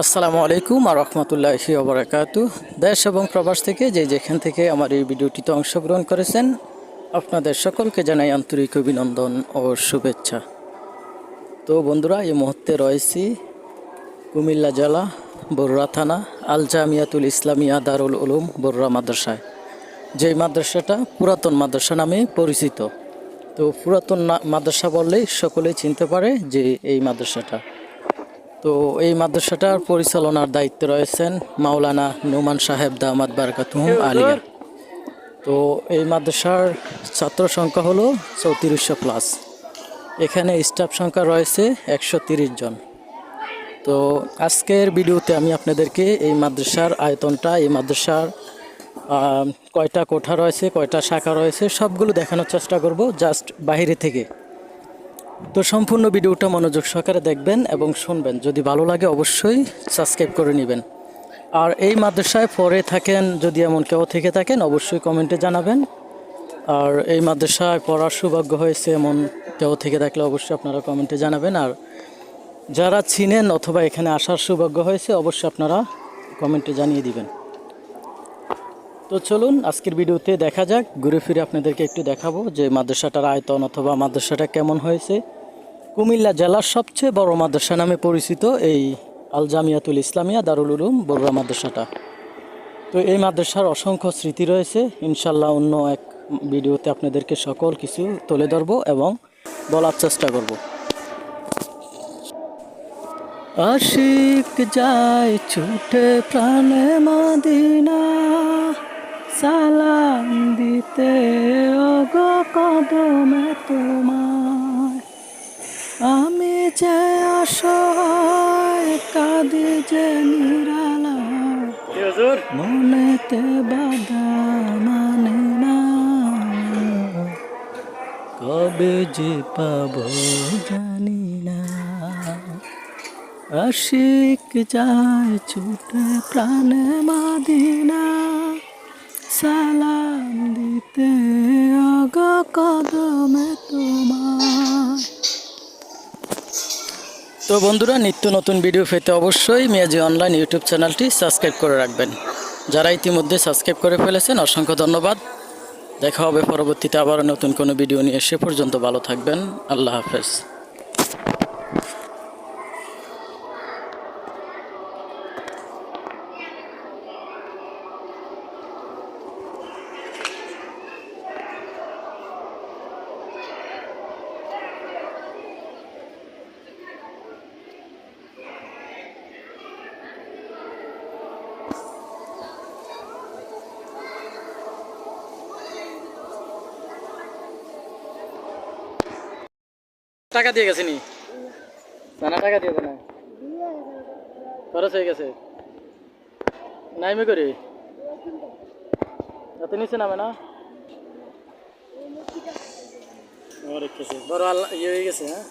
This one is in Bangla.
আসসালামু আলাইকুম আর রহমতুল্লাহি ওবরাকাতু দেশ এবং প্রবাস থেকে যে যেখান থেকে আমার এই ভিডিওটিতে অংশগ্রহণ করেছেন, আপনাদের সকলকে জানাই আন্তরিক অভিনন্দন ও শুভেচ্ছা। তো বন্ধুরা, এই মুহূর্তে রয়েছি কুমিল্লা জেলা, বরুড়া থানা, আল জামিয়াতুল ইসলামিয়া দারুল উলুম, বরুড়া মাদ্রাসায়। যেই মাদ্রাসাটা পুরাতন মাদ্রাসা নামে পরিচিত। তো পুরাতন মাদ্রাসা বললেই সকলেই চিনতে পারে যে এই মাদ্রাসাটা। তো এই মাদ্রাসাটার পরিচালনার দায়িত্বে রয়েছেন মাওলানা নুমান সাহেব দামাদ বারকাতুম আলিয়া তো এই মাদ্রাসার ছাত্র সংখ্যা হলো চৌত্রিশশো প্লাস। এখানে স্টাফ সংখ্যা রয়েছে একশো তিরিশ জন। তো আজকের ভিডিওতে আমি আপনাদেরকে এই মাদ্রাসার আয়তনটা এই মাদ্রাসার কয়টা কোঠা রয়েছে কয়টা শাখা রয়েছে সবগুলো দেখানোর চেষ্টা করব জাস্ট বাইরে থেকে। তো সম্পূর্ণ ভিডিওটা মনোযোগ সহকারে দেখবেন এবং শুনবেন। যদি ভালো লাগে অবশ্যই সাবস্ক্রাইব করে নেবেন। আর এই মাদ্রাসায় পরে থাকেন, যদি এমন কেউ থেকে থাকেন, অবশ্যই কমেন্টে জানাবেন। আর এই মাদ্রাসায় পড়ার সৌভাগ্য হয়েছে এমন কেউ থেকে থাকলে অবশ্যই আপনারা কমেন্টে জানাবেন। আর যারা চিনেন অথবা এখানে আসার সৌভাগ্য হয়েছে, অবশ্যই আপনারা কমেন্টে জানিয়ে দিবেন। তো চলুন, আজকের ভিডিওতে দেখা যাক, ঘুরে ফিরে আপনাদেরকে একটু দেখাবো যে মাদ্রাসাটার আয়তন অথবা মাদ্রাসাটা কেমন হয়েছে। কুমিল্লা জেলার সবচেয়ে বড় মাদ্রাসা নামে পরিচিত এই আল জামিয়াতুল ইসলামিয়া দারুল উলুম বড়ুয়া মাদ্রাসাটা। তো এই মাদ্রাসার অসংখ্য স্মৃতি রয়েছে। ইনশাল্লাহ অন্য এক ভিডিওতে আপনাদেরকে সকল কিছু তুলে ধরবো এবং বলার চেষ্টা করব। আশিক যায় ছুটে প্রাণে মাদিনা, সালাম দিতে অগ কদমে আমি যে আসয় কাঁদি যে নিরালা। মনেতে বাধা মানে না। কবে যে পাবো জানি না। আশিক যায় ছুটে প্রাণে মাদিনা। সালাম দিতে অগ কদমে তো বন্ধুরা, নিত্য নতুন ভিডিও পেতে অবশ্যই মিয়াজি অনলাইন ইউটিউব চ্যানেলটি সাবস্ক্রাইব করে রাখবেন। যারা ইতিমধ্যে সাবস্ক্রাইব করে ফেলেছেন, অসংখ্য ধন্যবাদ। দেখা হবে পরবর্তীতে আবার নতুন কোনো ভিডিও নিয়ে এসে পর্যন্ত ভালো থাকবেন। আল্লাহ হাফেজ। টাকা দিয়ে গেছে নি? না টাকা দিয়ে না খরচ হয়ে গেছে। নাইমে করি? এত নিচে নামে না? বড় আল্লাহ ইয়ে হয়ে গেছে হ্যাঁ?